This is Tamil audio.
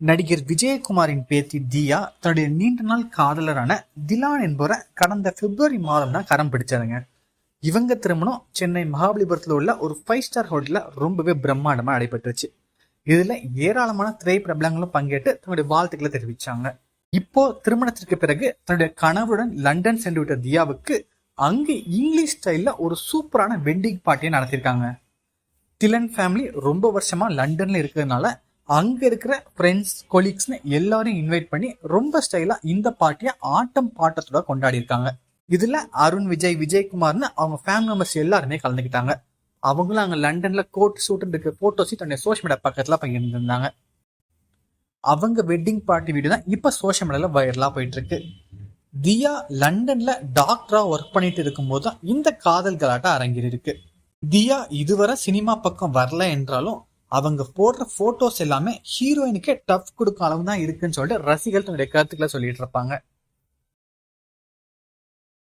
நடிகர் விஜயகுமாரின் பேத்தி தியா தன்னுடைய நீண்ட நாள் காதலரான திலான் என்பவரை கடந்த பிப்ரவரி மாதம் தான் கரம் பிடிச்சாருங்க. இவங்க திருமணம் சென்னை மகாபலிபுரத்தில் உள்ள ஒரு ஃபைவ் ஸ்டார் ஹோட்டலில் ரொம்பவே பிரம்மாண்டமாக நடைபெற்றுச்சு. இதில் ஏராளமான திரை பிரபலங்களும் பங்கேற்று தன்னுடைய வாழ்த்துக்களை தெரிவித்தாங்க இப்போ திருமணத்திற்கு பிறகு தன்னுடைய கனவுடன் லண்டன் சென்று விட்ட தியாவுக்கு அங்கு இங்கிலீஷ் ஸ்டைலில் ஒரு சூப்பரான வெட்டிங் பார்ட்டியை நடத்தியிருக்காங்க திலன் ஃபேமிலி ரொம்ப வருஷமாக லண்டனில் இருக்கிறதுனால அங்க இருக்கிற ஃப்ரெண்ட்ஸ் கொலீக்ஸ்னு எல்லாரும் இன்வைட் பண்ணி ரொம்ப ஸ்டைலா இந்த பார்ட்டியை ஆட்டம் பாட்டத்தோட கொண்டாடி இருக்காங்க இதுல அருண் விஜய் விஜயகுமார்னு அவங்க ஃபேமிலி மெம்பர்ஸ் எல்லாருமே கலந்துக்கிட்டாங்க. அவங்களும் அங்க லண்டன்ல கோட் சூட்டு இருக்க போட்டோஸையும் தன்னுடைய சோஷியல் மீடியா பக்கத்துல பகிர்ந்துருந்தாங்க அவங்க வெட்டிங் பார்ட்டி வீடியோ தான் இப்ப சோஷியல் மீடியால வைரலா போயிட்டு இருக்கு தியா லண்டன்ல டாக்டரா ஒர்க் பண்ணிட்டு இருக்கும்போது தான் இந்த காதல் கலாட்டம் அரங்கேறி தியா இதுவரை சினிமா பக்கம் வரல என்றாலும் அவங்க போடுற போட்டோஸ் எல்லாமே ஹீரோயினுக்கே டஃப் கொடுக்க அளவு தான் இருக்குன்னு சொல்லிட்டு ரசிகர்கள் தன்னுடைய கருத்துக்களை சொல்லிட்டு இருப்பாங்க.